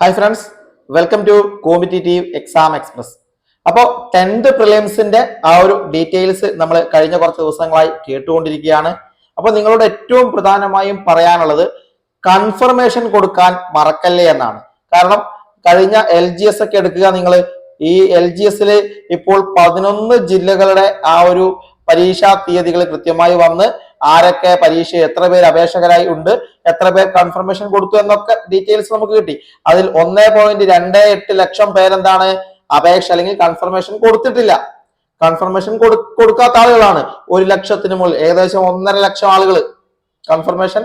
Hi friends welcome to competitive exam express അപ്പോൾ tenth പ്രിലിംസിന്റെ ആ ഒരു ഡീറ്റെയിൽസ് നമ്മൾ കഴിഞ്ഞ കുറച്ച് ദിവസങ്ങളായി കേട്ടുകൊണ്ടിരിക്കുകയാണ്. അപ്പോൾ നിങ്ങളോട് ഏറ്റവും പ്രധാനമായും പറയാനുള്ളത് കൺഫർമേഷൻ കൊടുക്കാൻ മറക്കല്ലേ എന്നാണ്. കാരണം കഴിഞ്ഞ എൽ ജി എസ് ഒക്കെ എടുക്കുക നിങ്ങൾ ഈ എൽ ജി എസിൽ ഇപ്പോൾ പതിനൊന്ന് ജില്ലകളുടെ ആ ഒരു പരീക്ഷാ തീയതികൾ കൃത്യമായി വന്ന് ആരൊക്കെ പരീക്ഷ എത്ര പേര് അപേക്ഷകരായി ഉണ്ട് എത്ര പേർ കൺഫർമേഷൻ കൊടുത്തു എന്നൊക്കെ ഡീറ്റെയിൽസ് നമുക്ക് കിട്ടി. അതിൽ ഒന്നേ പോയിന്റ് രണ്ട് എട്ട് ലക്ഷം പേരെന്താണ് അപേക്ഷ അല്ലെങ്കിൽ കൺഫർമേഷൻ കൊടുത്തിട്ടില്ല. കൺഫർമേഷൻ കൊടു കൊടുക്കാത്ത ആളുകളാണ്. ഒരു ലക്ഷത്തിന് മുകളിൽ ഏകദേശം ഒന്നര ലക്ഷം ആളുകൾ കൺഫർമേഷൻ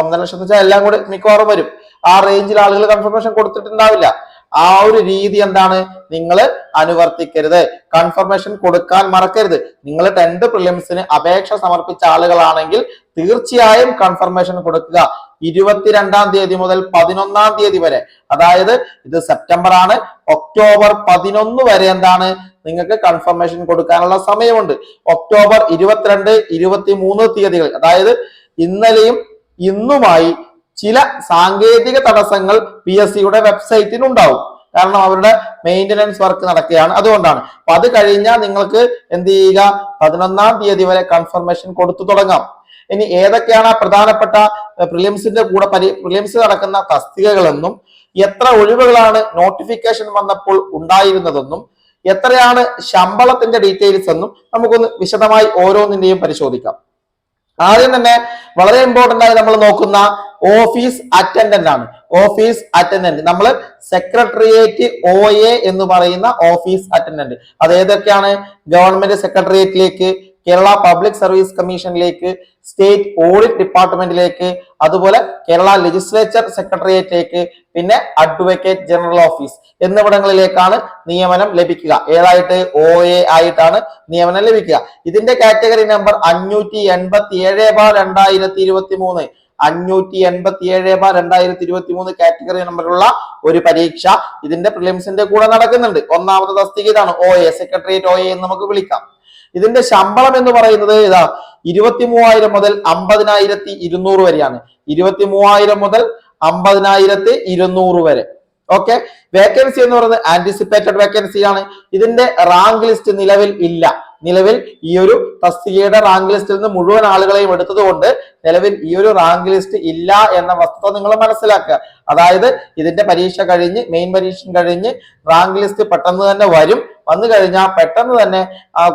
ഒന്നര ലക്ഷം വെച്ചാൽ എല്ലാം കൂടി മിക്കവാറും വരും. ആ റേഞ്ചിൽ ആളുകൾ കൺഫർമേഷൻ കൊടുത്തിട്ടുണ്ടാവില്ല. ആ ഒരു രീതി എന്താണ്? നിങ്ങൾ അനുവർത്തിക്കരുത്. കൺഫർമേഷൻ കൊടുക്കാൻ മറക്കരുത്. നിങ്ങൾ ടെൻത്ത് പ്രിലിംസിന് അപേക്ഷ സമർപ്പിച്ച ആളുകളാണെങ്കിൽ തീർച്ചയായും കൺഫർമേഷൻ കൊടുക്കുക. ഇരുപത്തിരണ്ടാം തീയതി മുതൽ പതിനൊന്നാം തീയതി വരെ. അതായത് ഇത് സെപ്റ്റംബർ ആണ്. ഒക്ടോബർ പതിനൊന്ന് വരെ എന്താണ്? നിങ്ങൾക്ക് കൺഫർമേഷൻ കൊടുക്കാനുള്ള സമയമുണ്ട്. ഒക്ടോബർ ഇരുപത്തിരണ്ട് ഇരുപത്തി മൂന്ന് തീയതികൾ. അതായത് ഇന്നലെയും ഇന്നുമായി ചില സാങ്കേതിക തടസ്സങ്ങൾ പി എസ് സിയുടെ വെബ്സൈറ്റിന് ഉണ്ടാവും കാരണം അവരുടെ മെയിന്റനൻസ് വർക്ക് നടക്കുകയാണ്. അതുകൊണ്ടാണ്. അപ്പൊ അത് കഴിഞ്ഞാൽ നിങ്ങൾക്ക് എന്ത് ചെയ്യുക? പതിനൊന്നാം തീയതി വരെ കൺഫർമേഷൻ കൊടുത്തു തുടങ്ങാം. ഇനി ഏതൊക്കെയാണ് പ്രധാനപ്പെട്ട പ്രിലിംസിന്റെ കൂടെ പരി പ്രിലിംസ് നടക്കുന്ന തസ്തികകളെന്നും എത്ര ഒഴിവുകളാണ് നോട്ടിഫിക്കേഷൻ വന്നപ്പോൾ ഉണ്ടായിരുന്നതെന്നും എത്രയാണ് ശമ്പളത്തിന്റെ ഡീറ്റെയിൽസ് എന്നും നമുക്കൊന്ന് വിശദമായി ഓരോന്നിന്റെയും പരിശോധിക്കാം. ആദ്യം തന്നെ വളരെ ഇമ്പോർട്ടന്റ് ആയി നമ്മൾ നോക്കുന്ന ഓഫീസ് അറ്റൻഡന്റ് ആണ്. ഓഫീസ് അറ്റൻഡന്റ് നമ്മൾ സെക്രട്ടേറിയറ്റ് ഒ എ എന്ന് പറയുന്ന ഓഫീസ് അറ്റൻഡന്റ് അത് ഏതൊക്കെയാണ്? ഗവൺമെന്റ് സെക്രട്ടേറിയറ്റിലേക്ക് കേരള പബ്ലിക് സർവീസ് കമ്മീഷനിലേക്ക് സ്റ്റേറ്റ് ഓഡിറ്റ് ഡിപ്പാർട്ട്മെന്റിലേക്ക് അതുപോലെ കേരള ലെജിസ്ലേച്ചർ സെക്രട്ടേറിയറ്റിലേക്ക് പിന്നെ അഡ്വക്കേറ്റ് ജനറൽ ഓഫീസ് എന്നിവിടങ്ങളിലേക്കാണ് നിയമനം ലഭിക്കുക. ഏതായിട്ട്? ഒ എ ആയിട്ടാണ് നിയമനം ലഭിക്കുക. ഇതിന്റെ കാറ്റഗറി നമ്പർ അഞ്ഞൂറ്റി എൺപത്തി ഏഴ് ബാർ രണ്ടായിരത്തി ഇരുപത്തി മൂന്ന് അഞ്ഞൂറ്റി എൺപത്തി ഏഴ് ബാർ രണ്ടായിരത്തി ഇരുപത്തി മൂന്ന് കാറ്റഗറി നമ്പറുള്ള ഒരു പരീക്ഷ ഇതിന്റെ പ്രിലിംസിന്റെ കൂടെ നടക്കുന്നുണ്ട്. ഒന്നാമത്തെ തസ്തിക ഇതാണ് O A secretariat O A എന്ന് നമുക്ക് വിളിക്കാം. ഇതിന്റെ ശമ്പളം എന്ന് പറയുന്നത് ഇതാ ഇരുപത്തി മൂവായിരം മുതൽ അമ്പതിനായിരത്തി ഇരുന്നൂറ് വരെയാണ്. ഇരുപത്തി മൂവായിരം മുതൽ അമ്പതിനായിരത്തി ഇരുന്നൂറ് വരെ. ഓക്കെ വേക്കൻസി എന്ന് പറയുന്നത് ആന്റിസിപ്പേറ്റഡ് വേക്കൻസി ആണ്. ഇതിന്റെ റാങ്ക് ലിസ്റ്റ് നിലവിൽ ഇല്ല. നിലവിൽ ഈ ഒരു തസ്തികയുടെ റാങ്ക് ലിസ്റ്റിൽ നിന്ന് മുഴുവൻ ആളുകളെയും എടുത്തതുകൊണ്ട് നിലവിൽ ഈ ഒരു റാങ്ക് ലിസ്റ്റ് ഇല്ല എന്ന വസ്തുത നിങ്ങൾ മനസ്സിലാക്കുക. അതായത് ഇതിന്റെ പരീക്ഷ കഴിഞ്ഞ് മെയിൻ പരീക്ഷ കഴിഞ്ഞ് റാങ്ക് ലിസ്റ്റ് പെട്ടെന്ന് തന്നെ വരും. വന്നു കഴിഞ്ഞാൽ പെട്ടെന്ന് തന്നെ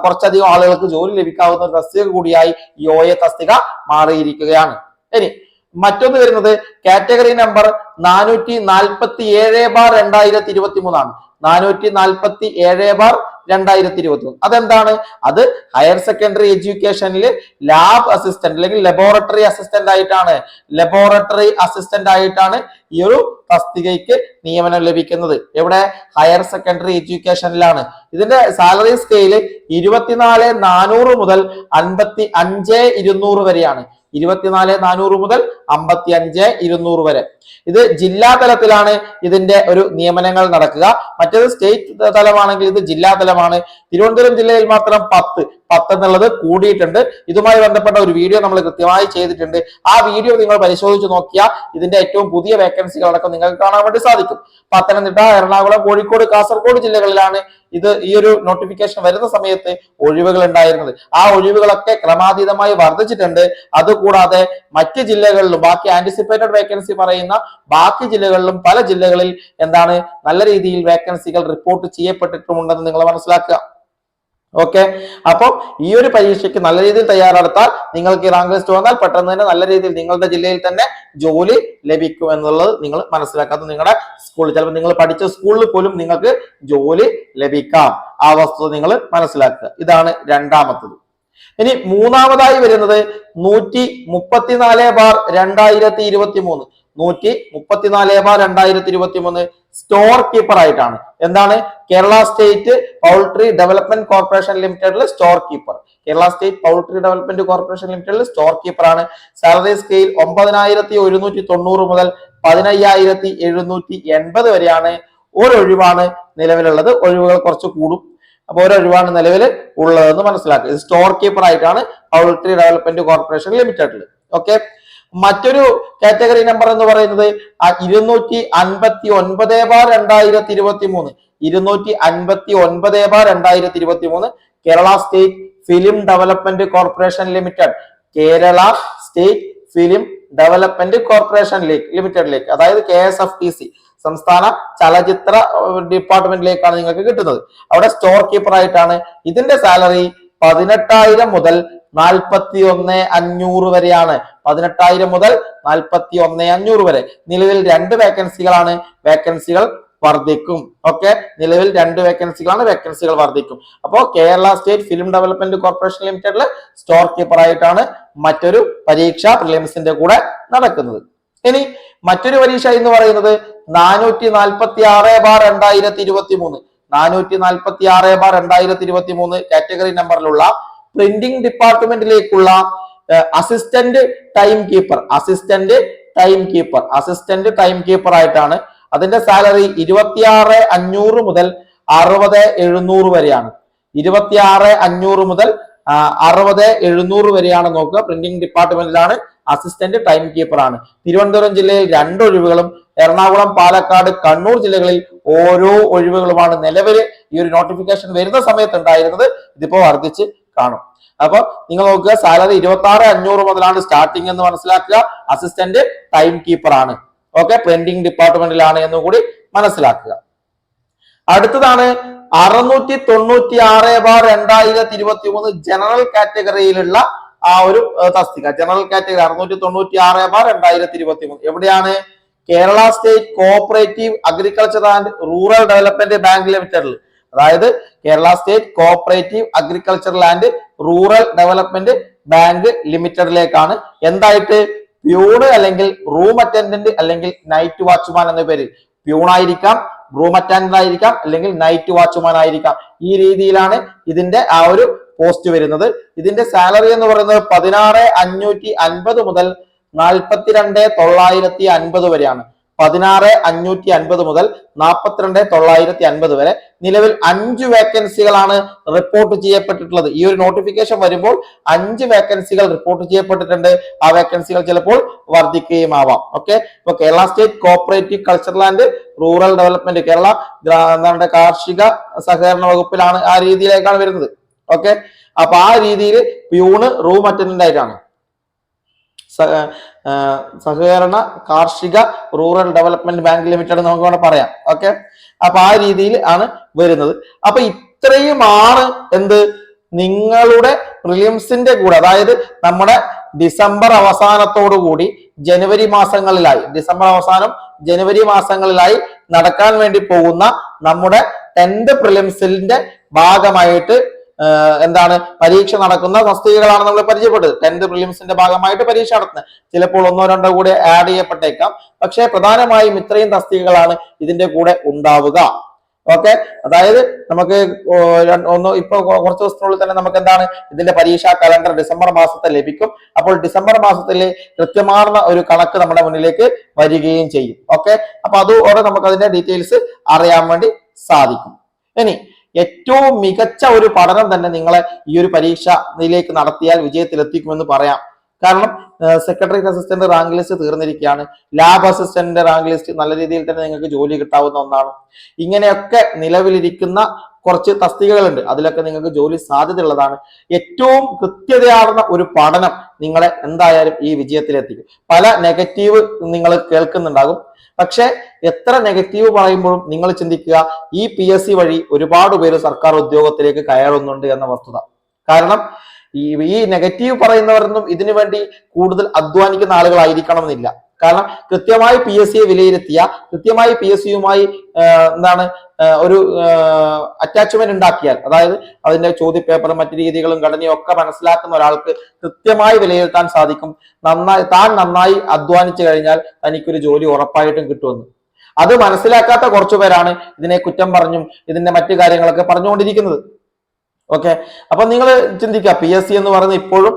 കുറച്ചധികം ആളുകൾക്ക് ജോലി ലഭിക്കാവുന്ന ഒരു തസ്തിക കൂടിയായി ഈ ഒ എ തസ്തിക മാറിയിരിക്കുകയാണ്. ഇനി മറ്റൊന്ന് വരുന്നത് കാറ്റഗറി നമ്പർ നാനൂറ്റി നാൽപ്പത്തി ഏഴ് ബാർ രണ്ടായിരത്തി ഇരുപത്തി മൂന്നാണ് നാനൂറ്റി നാൽപ്പത്തി ഏഴ് ബാർ രണ്ടായിരത്തി ഇരുപത്തി മൂന്ന് അതെന്താണ്? അത് ഹയർ സെക്കൻഡറി എഡ്യൂക്കേഷനിൽ ലാബ് അസിസ്റ്റന്റ് അല്ലെങ്കിൽ ലബോറട്ടറി അസിസ്റ്റന്റ് ആയിട്ടാണ്. ലബോറട്ടറി അസിസ്റ്റന്റ് ആയിട്ടാണ് ഈ ഒരു തസ്തികയ്ക്ക് നിയമനം ലഭിക്കുന്നത്. എവിടെ? ഹയർ സെക്കൻഡറി എഡ്യൂക്കേഷനിലാണ് ഇതിന്റെ സാലറി സ്കെയിൽ ഇരുപത്തിനാല് നാനൂറ് മുതൽ അൻപത്തി അഞ്ച് ഇരുന്നൂറ് വരെയാണ്. ഇരുപത്തിനാല് നാനൂറ് മുതൽ അമ്പത്തി അഞ്ച് ഇരുന്നൂറ് വരെ. ഇത് ജില്ലാ തലത്തിലാണ് ഇതിന്റെ ഒരു നിയമനങ്ങൾ നടക്കുക. മറ്റേത് സ്റ്റേറ്റ് തലമാണെങ്കിൽ ഇത് ജില്ലാ തലമാണ്. തിരുവനന്തപുരം ജില്ലയിൽ മാത്രം പത്ത് പത്ത് എന്നുള്ളത് കൂടിയിട്ടുണ്ട്. ഇതുമായി ബന്ധപ്പെട്ട ഒരു വീഡിയോ നമ്മൾ കൃത്യമായി ചെയ്തിട്ടുണ്ട്. ആ വീഡിയോ നിങ്ങൾ പരിശോധിച്ച് നോക്കിയാൽ ഇതിന്റെ ഏറ്റവും പുതിയ വേക്കൻസികൾ അടക്കം നിങ്ങൾക്ക് കാണാൻ വേണ്ടി സാധിക്കും. പത്തനംതിട്ട എറണാകുളം കോഴിക്കോട് കാസർഗോഡ് ജില്ലകളിലാണ് ഇത് ഈ ഒരു നോട്ടിഫിക്കേഷൻ വരുന്ന സമയത്ത് ഒഴിവുകൾ ഉണ്ടായിരുന്നത്. ആ ഒഴിവുകളൊക്കെ ക്രമാതീതമായി വർദ്ധിച്ചിട്ടുണ്ട്. അതുകൂടാതെ മറ്റ് ജില്ലകളിലും ബാക്കി ആന്റിസിപ്പേറ്റഡ് വേക്കൻസി പറയുന്ന ബാക്കി ജില്ലകളിലും പല ജില്ലകളിൽ എന്താണ് നല്ല രീതിയിൽ വേക്കൻസികൾ റിപ്പോർട്ട് ചെയ്യപ്പെട്ടിട്ടുമുണ്ടെന്ന് നിങ്ങൾ മനസ്സിലാക്കുക. ഓക്കെ അപ്പോൾ ഈ ഒരു പരീക്ഷയ്ക്ക് നല്ല രീതിയിൽ തയ്യാറെടുത്താൽ നിങ്ങൾക്ക് റാങ്ക് ലിസ്റ്റ് വന്നാൽ പെട്ടെന്ന് തന്നെ നല്ല രീതിയിൽ നിങ്ങളുടെ ജില്ലയിൽ തന്നെ ജോലി ലഭിക്കും എന്നുള്ളത് നിങ്ങൾ മനസ്സിലാക്കാത്ത നിങ്ങളുടെ സ്കൂളിൽ ചിലപ്പോൾ നിങ്ങൾ പഠിച്ച സ്കൂളിൽ പോലും നിങ്ങൾക്ക് ജോലി ലഭിക്കാം. ആ വസ്തുത നിങ്ങൾ മനസ്സിലാക്കുക. ഇതാണ് രണ്ടാമത്തത്. ഇനി മൂന്നാമതായി വരുന്നത് നൂറ്റി മുപ്പത്തിനാല് ബാർ രണ്ടായിരത്തി ഇരുപത്തി മൂന്ന് നൂറ്റി മുപ്പത്തിനാല് ബാർ രണ്ടായിരത്തി ഇരുപത്തി മൂന്ന് സ്റ്റോർ കീപ്പർ ആയിട്ടാണ്. എന്താണ്? Kerala state poultry development corporation ലിമിറ്റഡിൽ store keeper Kerala state poultry development corporation ലിമിറ്റഡിൽ സ്റ്റോർ കീപ്പർ ആണ്. സാലറി സ്കെയിൽ ഒമ്പതിനായിരത്തി ഒരുന്നൂറ്റി തൊണ്ണൂറ് മുതൽ പതിനയ്യായിരത്തി എഴുന്നൂറ്റി എൺപത് വരെയാണ് ഒരൊഴിവാണ് നിലവിലുള്ളത്. ഒഴിവുകൾ കുറച്ച് കൂടും. അപ്പൊ ഒരൊഴിവാണ് നിലവിൽ ഉള്ളതെന്ന് മനസ്സിലാക്കുക. ഇത് സ്റ്റോർ കീപ്പർ ആയിട്ടാണ് പൗൾട്രി ഡെവലപ്മെന്റ് കോർപ്പറേഷൻ ലിമിറ്റഡിൽ ഓക്കെ മറ്റൊരു കാറ്റഗറി നമ്പർ എന്ന് പറയുന്നത് ഇരുന്നൂറ്റി അൻപത്തി ഒൻപത് ബാർ രണ്ടായിരത്തി ഇരുപത്തി മൂന്ന് ഇരുന്നൂറ്റി അൻപത്തി ഒൻപത് ബാർ രണ്ടായിരത്തി ഇരുപത്തി മൂന്ന് Kerala state film development corporation limited. Kerala state film development corporation ലിമിറ്റഡിലേക്ക് അതായത് K S F T C സംസ്ഥാന ചലച്ചിത്ര ഡിപ്പാർട്ട്മെന്റിലേക്കാണ് നിങ്ങൾക്ക് കിട്ടുന്നത്. അവിടെ സ്റ്റോർ കീപ്പർ ആയിട്ടാണ് ഇതിന്റെ സാലറി പതിനെട്ടായിരം മുതൽ നാൽപ്പത്തി ഒന്ന് അഞ്ഞൂറ് വരെയാണ്. പതിനെട്ടായിരം മുതൽ നാൽപ്പത്തി ഒന്ന് അഞ്ഞൂറ് വരെ. നിലവിൽ രണ്ട് വേക്കൻസികളാണ് വേക്കൻസികൾ വർദ്ധിക്കും. ഓക്കെ നിലവിൽ രണ്ട് വേക്കൻസികളാണ് വേക്കൻസികൾ വർദ്ധിക്കും. അപ്പോൾ Kerala state film development corporation ലിമിറ്റഡിൽ സ്റ്റോർ കീപ്പർ ആയിട്ടാണ് മറ്റൊരു പരീക്ഷ പ്രിലിംസിന്റെ കൂടെ നടക്കുന്നത്. ഇനി മറ്റൊരു പരീക്ഷ എന്ന് പറയുന്നത് നാനൂറ്റി നാൽപ്പത്തി ആറ് ബാർ രണ്ടായിരത്തി ഇരുപത്തി മൂന്ന് നാനൂറ്റി നാൽപ്പത്തി ആറ് ബാർ രണ്ടായിരത്തി ഇരുപത്തി മൂന്ന് കാറ്റഗറി നമ്പറിലുള്ള printing ഡിപ്പാർട്ട്മെന്റിലേക്കുള്ള assistant time keeper assistant time keeper assistant time keeper ആയിട്ടാണ് അതിന്റെ സാലറി ഇരുപത്തിയാറ് അഞ്ഞൂറ് മുതൽ അറുപത് എഴുന്നൂറ് വരെയാണ്. ഇരുപത്തിയാറ് അഞ്ഞൂറ് മുതൽ അറുപത് എഴുന്നൂറ് വരെയാണ് നോക്കുക. പ്രിന്റിംഗ് ഡിപ്പാർട്ട്മെന്റിലാണ് അസിസ്റ്റന്റ് ടൈം കീപ്പർ ആണ്. തിരുവനന്തപുരം ജില്ലയിൽ രണ്ട് ഒഴിവുകളും എറണാകുളം പാലക്കാട് കണ്ണൂർ ജില്ലകളിൽ ഓരോ ഒഴിവുകളുമാണ് നിലവിൽ ഈ ഒരു നോട്ടിഫിക്കേഷൻ വരുന്ന സമയത്ത് ഉണ്ടായിരുന്നത്. ഇതിപ്പോ വർദ്ധിച്ച് കാണും. അപ്പൊ നിങ്ങൾ നോക്കുക സാലറി ഇരുപത്തി ആറ് അഞ്ഞൂറ് മുതലാണ് സ്റ്റാർട്ടിംഗ് എന്ന് മനസ്സിലാക്കുക. അസിസ്റ്റന്റ് ടൈം കീപ്പർ ആണ്. ഓക്കെ പ്രിന്റിംഗ് ഡിപ്പാർട്ട്മെന്റിലാണ് എന്നും കൂടി മനസ്സിലാക്കുക. അടുത്തതാണ് അറുന്നൂറ്റി തൊണ്ണൂറ്റി ആറ് ബാർ രണ്ടായിരത്തി ഇരുപത്തി മൂന്ന് ജനറൽ കാറ്റഗറിയിലുള്ള ആ ഒരു തസ്തിക. ജനറൽ കാറ്റഗറി അറുന്നൂറ്റി തൊണ്ണൂറ്റി ആറ് ബാർ രണ്ടായിരത്തി ഇരുപത്തി മൂന്ന് എവിടെയാണ്? Kerala state cooperative agriculture and rural development bank ലിമിറ്റഡിൽ അതായത് Kerala state cooperative agriculture and rural development bank ലിമിറ്റഡിലേക്കാണ്. എന്തായിട്ട്? പ്യൂണ് അല്ലെങ്കിൽ റൂം അറ്റൻഡന്റ് അല്ലെങ്കിൽ നൈറ്റ് വാച്ച്മാൻ എന്ന പേര് പ്യൂണായിരിക്കാം റൂം അറ്റൻഡന്റ് ആയിരിക്കാം അല്ലെങ്കിൽ നൈറ്റ് വാച്ച്മാൻ ആയിരിക്കാം. ഈ രീതിയിലാണ് ഇതിന്റെ ആ ഒരു പോസ്റ്റ് വരുന്നത്. ഇതിന്റെ സാലറി എന്ന് പറയുന്നത് പതിനാറ് അഞ്ഞൂറ്റി അൻപത് മുതൽ നാൽപ്പത്തിരണ്ട് തൊള്ളായിരത്തി അൻപത് വരെയാണ്. പതിനാറ് അഞ്ഞൂറ്റി അൻപത് മുതൽ നാൽപ്പത്തിരണ്ട് തൊള്ളായിരത്തി അൻപത് വരെ നിലവിൽ അഞ്ച് വേക്കൻസികളാണ് റിപ്പോർട്ട് ചെയ്യപ്പെട്ടിട്ടുള്ളത്. ഈ ഒരു നോട്ടിഫിക്കേഷൻ വരുമ്പോൾ അഞ്ച് വേക്കൻസികൾ റിപ്പോർട്ട് ചെയ്യപ്പെട്ടിട്ടുണ്ട്. ആ വേക്കൻസികൾ ചിലപ്പോൾ വർദ്ധിക്കുകയും ആവാം ഓക്കെ ഇപ്പൊ Kerala state cooperative cultural and rural development Kerala എന്താണ് കാർഷിക സഹകരണ വകുപ്പിലാണ് ആ രീതിയിലേക്കാണ് വരുന്നത്. ഓക്കെ അപ്പൊ ആ രീതിയിൽ പ്യൂണ് റൂം അറ്റൻഡന്റ് ആയിട്ടാണ്. സഹകരണ കാർഷിക റൂറൽ ഡെവലപ്മെന്റ് ബാങ്ക് ലിമിറ്റഡ് നമുക്ക് വേണം പറയാം. ഓക്കെ? അപ്പൊ ആ രീതിയിൽ ആണ് വരുന്നത്. അപ്പൊ ഇത്രയുമാണ് എന്ത്? നിങ്ങളുടെ പ്രിലിംസിന്റെ കൂടെ അതായത് നമ്മുടെ ഡിസംബർ അവസാനത്തോടു കൂടി ജനുവരി മാസങ്ങളിലായി ഡിസംബർ അവസാനം ജനുവരി മാസങ്ങളിലായി നടക്കാൻ വേണ്ടി പോകുന്ന നമ്മുടെ ടെൻത് പ്രിലിംസിന്റെ ഭാഗമായിട്ട് എന്താണ് പരീക്ഷ നടക്കുന്ന തസ്തികകളാണ് നമ്മൾ പരിചയപ്പെട്ടത്. ടെൻത്ത് പ്രിലിംസിന്റെ ഭാഗമായിട്ട് പരീക്ഷ നടത്തുന്നത്. ചിലപ്പോൾ ഒന്നോ രണ്ടോ കൂടെ ആഡ് ചെയ്യപ്പെട്ടേക്കാം. പക്ഷേ പ്രധാനമായും ഇത്രയും തസ്തികകളാണ് ഇതിന്റെ കൂടെ ഉണ്ടാവുക. ഓക്കെ അതായത് നമുക്ക് ഒന്ന് ഇപ്പൊ കുറച്ച് ദിവസത്തിനുള്ളിൽ തന്നെ നമുക്ക് എന്താണ് ഇതിന്റെ പരീക്ഷാ കലണ്ടർ ഡിസംബർ മാസത്തെ ലഭിക്കും. അപ്പോൾ ഡിസംബർ മാസത്തിലെ കൃത്യമാർന്ന ഒരു കണക്ക് നമ്മുടെ മുന്നിലേക്ക് വരികയും ചെയ്യും. ഓക്കെ അപ്പൊ അതോടെ നമുക്ക് അതിന്റെ ഡീറ്റെയിൽസ് അറിയാൻ വേണ്ടി സാധിക്കും. ഇനി ഏറ്റവും മികച്ച ഒരു പഠനം തന്നെ നിങ്ങളെ ഈ ഒരു പരീക്ഷയിലേക്ക് നടത്തിയാൽ വിജയത്തിലെത്തിക്കുമെന്ന് പറയാം. കാരണം സെക്രട്ടറി അസിസ്റ്റന്റ് റാങ്ക് ലിസ്റ്റ് തീർന്നിരിക്കുകയാണ്. ലാബ് അസിസ്റ്റന്റിന്റെ റാങ്ക് ലിസ്റ്റ് നല്ല രീതിയിൽ തന്നെ നിങ്ങൾക്ക് ജോലി കിട്ടാവുന്ന ഒന്നാണ്. ഇങ്ങനെയൊക്കെ നിലവിലിരിക്കുന്ന കുറച്ച് തസ്തികകളുണ്ട്. അതിലൊക്കെ നിങ്ങൾക്ക് ജോലി സാധ്യതയുള്ളതാണ്. ഏറ്റവും കൃത്യതയാർന്ന ഒരു പഠനം നിങ്ങളെ എന്തായാലും ഈ വിജയത്തിലെത്തിക്കും. പല നെഗറ്റീവ് നിങ്ങൾ കേൾക്കുന്നുണ്ടാകും. പക്ഷേ എത്ര നെഗറ്റീവ് പറയുമ്പോഴും നിങ്ങൾ ചിന്തിക്കുക ഈ പി എസ് സി വഴി ഒരുപാട് പേര് സർക്കാർ ഉദ്യോഗത്തിലേക്ക് കയറുന്നുണ്ട് എന്ന വസ്തുത. കാരണം ഈ നെഗറ്റീവ് പറയുന്നവരൊന്നും ഇതിനു വേണ്ടി കൂടുതൽ അധ്വാനിക്കുന്ന ആളുകളായിരിക്കണമെന്നില്ല. കാരണം കൃത്യമായി പി എസ് സിയെ വിലയിരുത്തിയ കൃത്യമായി പി എസ് സിയുമായി എന്താണ് ഒരു അറ്റാച്ച്മെന്റ് ഉണ്ടാക്കിയാൽ അതായത് അതിന്റെ ചോദ്യപേപ്പറും മറ്റു രീതികളും ഘടനയും ഒക്കെ മനസ്സിലാക്കുന്ന ഒരാൾക്ക് കൃത്യമായി വിലയിരുത്താൻ സാധിക്കും. നന്നായി താൻ നന്നായി അധ്വാനിച്ചു കഴിഞ്ഞാൽ തനിക്കൊരു ജോലി ഉറപ്പായിട്ടും കിട്ടുമെന്ന്. അത് മനസ്സിലാക്കാത്ത കുറച്ചു പേരാണ് ഇതിനെ കുറ്റം പറഞ്ഞും ഇതിന്റെ മറ്റു കാര്യങ്ങളൊക്കെ പറഞ്ഞുകൊണ്ടിരിക്കുന്നത്. ഓക്കെ അപ്പൊ നിങ്ങൾ ചിന്തിക്കുക പി എസ് സി എന്ന് പറയുന്നത് ഇപ്പോഴും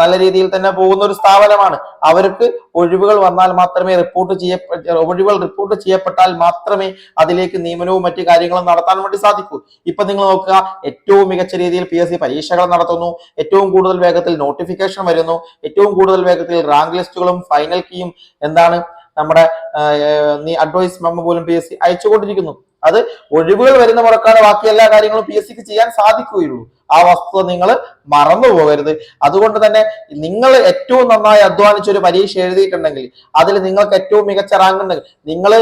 നല്ല രീതിയിൽ തന്നെ പോകുന്ന ഒരു സ്ഥാപനമാണ്. അവർക്ക് ഒഴിവുകൾ വന്നാൽ മാത്രമേ റിപ്പോർട്ട് ചെയ്യപ്പെട്ട ഒഴിവുകൾ റിപ്പോർട്ട് ചെയ്യപ്പെട്ടാൽ മാത്രമേ അതിലേക്ക് നിയമനവും മറ്റു കാര്യങ്ങളും നടത്താൻ വേണ്ടി സാധിക്കൂ. ഇപ്പൊ നിങ്ങൾ നോക്കുക ഏറ്റവും മികച്ച രീതിയിൽ പി എസ് സി പരീക്ഷകൾ നടത്തുന്നു ഏറ്റവും കൂടുതൽ വേഗത്തിൽ നോട്ടിഫിക്കേഷൻ വരുന്നു ഏറ്റവും കൂടുതൽ വേഗത്തിൽ റാങ്ക് ലിസ്റ്റുകളും ഫൈനൽ കീയും എന്താണ് നമ്മുടെ നീ അഡ്വൈസ് മെമ്മോ പോലും പി എസ് സി അയച്ചുകൊണ്ടിരിക്കുന്നു. അത് ഒഴിവുകൾ വരുന്ന മുറക്കാണ് ബാക്കി എല്ലാ കാര്യങ്ങളും പി എസ് സിക്ക് ചെയ്യാൻ സാധിക്കുകയുള്ളൂ. ആ വസ്തുത നിങ്ങൾ മറന്നു പോകരുത്. അതുകൊണ്ട് തന്നെ നിങ്ങൾ ഏറ്റവും നന്നായി അധ്വാനിച്ച ഒരു പരീക്ഷ എഴുതിയിട്ടുണ്ടെങ്കിൽ അതിൽ നിങ്ങൾക്ക് ഏറ്റവും മികച്ച റാങ്ക് ഉണ്ടെങ്കിൽ നിങ്ങൾ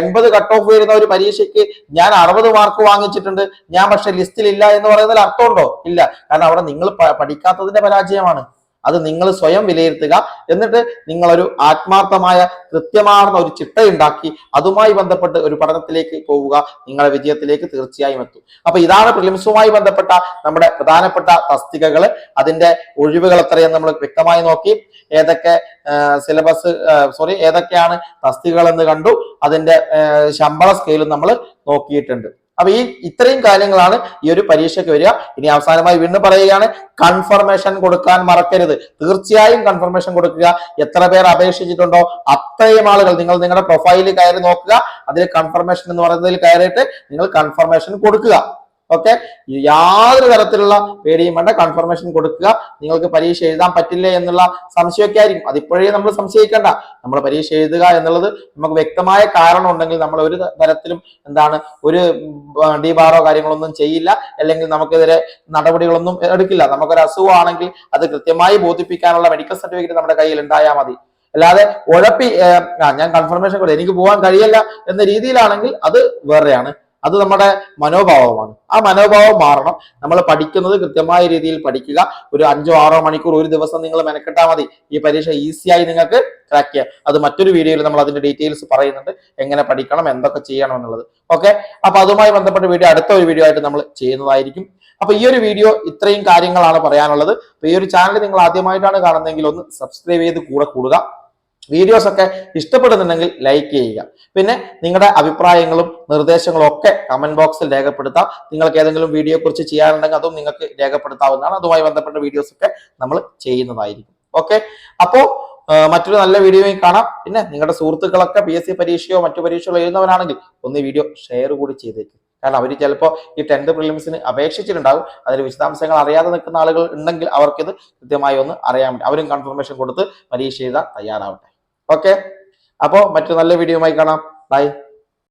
എൺപത് കട്ട് ഓഫ് വരുന്ന ഒരു പരീക്ഷയ്ക്ക് ഞാൻ അറുപത് മാർക്ക് വാങ്ങിച്ചിട്ടുണ്ട്. ഞാൻ പക്ഷെ ലിസ്റ്റിൽ ഇല്ല എന്ന് പറയുന്നതിൽ അർത്ഥമുണ്ടോ? ഇല്ല. കാരണം അവിടെ നിങ്ങൾ പഠിക്കാത്തതിന്റെ പരാജയമാണ്. അത് നിങ്ങൾ സ്വയം വിലയിരുത്തുക. എന്നിട്ട് നിങ്ങളൊരു ആത്മാർത്ഥമായ കൃത്യമാർന്ന ഒരു ചിട്ടയുണ്ടാക്കി അതുമായി ബന്ധപ്പെട്ട് ഒരു പഠനത്തിലേക്ക് പോവുക. നിങ്ങളെ വിജയത്തിലേക്ക് തീർച്ചയായും എത്തും. അപ്പൊ ഇതാണ് പ്രിലിംസുമായി ബന്ധപ്പെട്ട നമ്മുടെ പ്രധാനപ്പെട്ട തസ്തികകൾ. അതിന്റെ ഒഴിവുകൾ എത്രയെന്ന് നമ്മൾ വ്യക്തമായി നോക്കി. ഏതൊക്കെ സിലബസ് സോറി ഏതൊക്കെയാണ് തസ്തികകൾ എന്ന് കണ്ടു. അതിന്റെ ശമ്പള സ്കെയിലും നമ്മൾ നോക്കിയിട്ടുണ്ട്. അപ്പൊ ഈ ഇത്രയും കാര്യങ്ങളാണ് ഈ ഒരു പരീക്ഷയ്ക്ക് വരിക. ഇനി അവസാനമായി വീണ്ടും പറയുകയാണ് കൺഫർമേഷൻ കൊടുക്കാൻ മറക്കരുത്. തീർച്ചയായും കൺഫർമേഷൻ കൊടുക്കുക. എത്ര പേർ അപേക്ഷിച്ചിട്ടുണ്ടോ അത്രയും ആളുകൾ നിങ്ങൾ നിങ്ങളുടെ പ്രൊഫൈലിൽ കയറി നോക്കുക. അതിൽ കൺഫർമേഷൻ എന്ന് പറയുന്നതിൽ കയറിയിട്ട് നിങ്ങൾ കൺഫർമേഷൻ കൊടുക്കുക. ഓക്കെ യാതൊരു തരത്തിലുള്ള പേടിയും വേണ്ട. കൺഫർമേഷൻ കൊടുക്കുക. നിങ്ങൾക്ക് പരീക്ഷ എഴുതാൻ പറ്റില്ലേ എന്നുള്ള സംശയമൊക്കെ ആയിരിക്കും. അതിപ്പോഴേ നമ്മൾ സംശയിക്കേണ്ട. നമ്മൾ പരീക്ഷ എഴുതുക എന്നുള്ളത് നമുക്ക് വ്യക്തമായ കാരണം ഉണ്ടെങ്കിൽ നമ്മൾ ഒരു തരത്തിലും എന്താണ് ഒരു ഡി ബാറോ കാര്യങ്ങളൊന്നും ചെയ്യില്ല. അല്ലെങ്കിൽ നമുക്കെതിരെ നടപടികളൊന്നും എടുക്കില്ല. നമുക്കൊരു അസുഖമാണെങ്കിൽ അത് കൃത്യമായി ബോധിപ്പിക്കാനുള്ള മെഡിക്കൽ സർട്ടിഫിക്കറ്റ് നമ്മുടെ കയ്യിൽ ഉണ്ടായാൽ മതി. അല്ലാതെ ഉഴപ്പി ഞാൻ കൺഫർമേഷൻ കൊടുത്തു എനിക്ക് പോകാൻ കഴിയല്ല എന്ന രീതിയിലാണെങ്കിൽ അത് വേറെയാണ്. അത് നമ്മുടെ മനോഭാവമാണ്. ആ മനോഭാവം മാറണം. നമ്മൾ പഠിക്കുന്നത് കൃത്യമായ രീതിയിൽ പഠിക്കുക. ഒരു അഞ്ചോ ആറോ മണിക്കൂർ ഒരു ദിവസം നിങ്ങൾ മെനക്കെട്ടാൽ മതി. ഈ പരീക്ഷ ഈസിയായി നിങ്ങൾക്ക് ക്രാക്ക് ചെയ്യാം. അത് മറ്റൊരു വീഡിയോയിൽ നമ്മൾ അതിന്റെ ഡീറ്റെയിൽസ് പറയുന്നുണ്ട്. എങ്ങനെ പഠിക്കണം എന്തൊക്കെ ചെയ്യണം എന്നുള്ളത്. ഓക്കെ അപ്പൊ അതുമായി ബന്ധപ്പെട്ട വീഡിയോ അടുത്ത ഒരു വീഡിയോ ആയിട്ട് നമ്മൾ ചെയ്യുന്നതായിരിക്കും. അപ്പൊ ഈ ഒരു വീഡിയോ ഇത്രയും കാര്യങ്ങളാണ് പറയാനുള്ളത്. അപ്പൊ ഈ ഒരു ചാനൽ നിങ്ങൾ ആദ്യമായിട്ടാണ് കാണുന്നതെങ്കിൽ ഒന്ന് സബ്സ്ക്രൈബ് ചെയ്ത് കൂടെ കൂടുക. വീഡിയോസ് ഒക്കെ ഇഷ്ടപ്പെടുന്നുണ്ടെങ്കിൽ ലൈക്ക് ചെയ്യുക. പിന്നെ നിങ്ങളുടെ അഭിപ്രായങ്ങളും നിർദ്ദേശങ്ങളും ഒക്കെ കമന്റ് ബോക്സിൽ രേഖപ്പെടുത്താം. നിങ്ങൾക്ക് ഏതെങ്കിലും വീഡിയോ കുറിച്ച് ചെയ്യാനുണ്ടെങ്കിൽ അതും നിങ്ങൾക്ക് രേഖപ്പെടുത്താവുന്നതാണ്. അതുമായി ബന്ധപ്പെട്ട വീഡിയോസ് ഒക്കെ നമ്മൾ ചെയ്യുന്നതായിരിക്കും. ഓക്കെ അപ്പോൾ മറ്റൊരു നല്ല വീഡിയോയും കാണാം. പിന്നെ നിങ്ങളുടെ സുഹൃത്തുക്കളൊക്കെ പി എസ് സി പരീക്ഷയോ മറ്റു പരീക്ഷകളോ എഴുതുന്നവരാണെങ്കിൽ ഒന്ന് ഈ വീഡിയോ ഷെയർ കൂടി ചെയ്തേക്ക്. കാരണം അവർ ചിലപ്പോൾ ഈ ടെൻത്ത് പ്രിലിംസിന് അപേക്ഷിച്ചിട്ടുണ്ടാവും. അതിൽ വിശദാംശങ്ങൾ അറിയാതെ നിൽക്കുന്ന ആളുകൾ ഉണ്ടെങ്കിൽ അവർക്കിത് കൃത്യമായി ഒന്ന് അറിയാൻ പറ്റും. അവരും കൺഫർമേഷൻ കൊടുത്ത് പരീക്ഷ എഴുതാൻ തയ്യാറാവട്ടെ. ഓക്കെ അപ്പോൾ മറ്റു നല്ല വീഡിയോയുമായി കാണാം. ബൈ